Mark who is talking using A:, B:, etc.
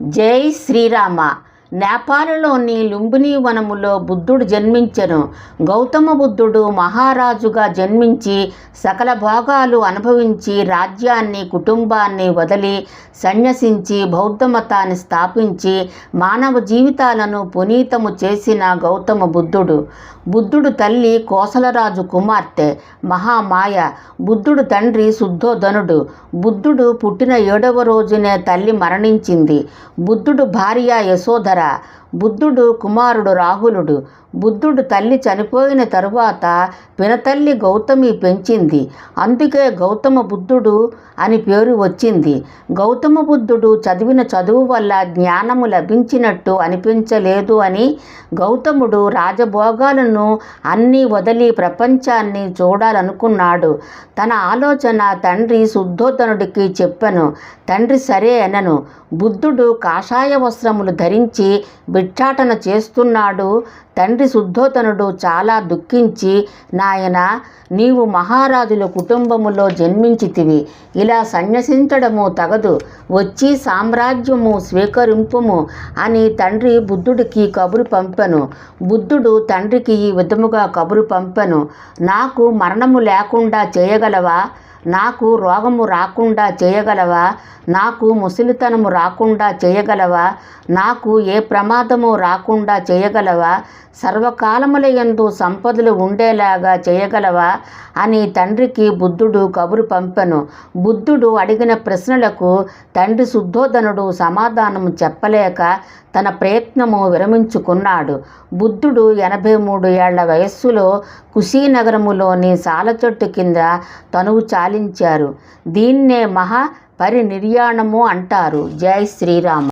A: జై శ్రీరామ నేపాల్లోని లుంబిని వనములో బుద్ధుడు జన్మించెను. గౌతమ బుద్ధుడు మహారాజుగా జన్మించి సకల భోగాలు అనుభవించి రాజ్యాన్ని కుటుంబాన్ని వదిలి సన్యసించి బౌద్ధ మతాన్ని స్థాపించి మానవ జీవితాలను పునీతము చేసిన గౌతమ బుద్ధుడు. బుద్ధుడు తల్లి కోసలరాజు కుమార్తె మహామాయ. బుద్ధుడు తండ్రి శుద్ధోధనుడు. బుద్ధుడు పుట్టిన ఏడవ రోజునే తల్లి మరణించింది. బుద్ధుడు భార్య యశోధర. para బుద్ధుడు కుమారుడు రాహులుడు. బుద్ధుడు తల్లి చనిపోయిన తరువాత పినతల్లి గౌతమి పెంచింది. అందుకే గౌతమ బుద్ధుడు అని పేరు వచ్చింది. గౌతమ బుద్ధుడు చదివిన చదువు వల్ల జ్ఞానము లభించినట్టు అనిపించలేదు అని గౌతముడు రాజభోగాలను అన్నీ వదిలి ప్రపంచాన్ని చూడాలనుకున్నాడు. తన ఆలోచన తండ్రి శుద్ధోధనుడికి చెప్పను. తండ్రి సరే అనను. బుద్ధుడు కాషాయ వస్త్రములు ధరించి భిక్షాటన చేస్తున్నాడు. తండ్రి శుద్ధోతనుడు చాలా దుఃఖించి నాయన నీవు మహారాజుల కుటుంబములో జన్మించితివి. ఇలా సన్యసించడము తగదు. వచ్చి సామ్రాజ్యము స్వీకరింపుము అని తండ్రి బుద్ధుడికి కబురు పంపెను. బుద్ధుడు తండ్రికి ఈ విధముగా కబురు పంపెను. నాకు మరణము లేకుండా చేయగలవా? నాకు రోగము రాకుండా చేయగలవా? నాకు ముసలితనము రాకుండా చేయగలవా? నాకు ఏ ప్రమాదము రాకుండా చేయగలవా? సర్వకాలముల ఎందు సంపదలు ఉండేలాగా చేయగలవా? అని తండ్రికి బుద్ధుడు కబురు పంపెను. బుద్ధుడు అడిగిన ప్రశ్నలకు తండ్రి శుద్ధోధనుడు సమాధానం చెప్పలేక తన ప్రయత్నము విరమించుకున్నాడు. బుద్ధుడు ఎనభై మూడు ఏళ్ళ వయస్సులో కుశీనగరములోని సాల చెట్టు కింద తనువు పాలించారు. దీన్నే మహా పరినిర్యాణము అంటారు. జై శ్రీరామ్.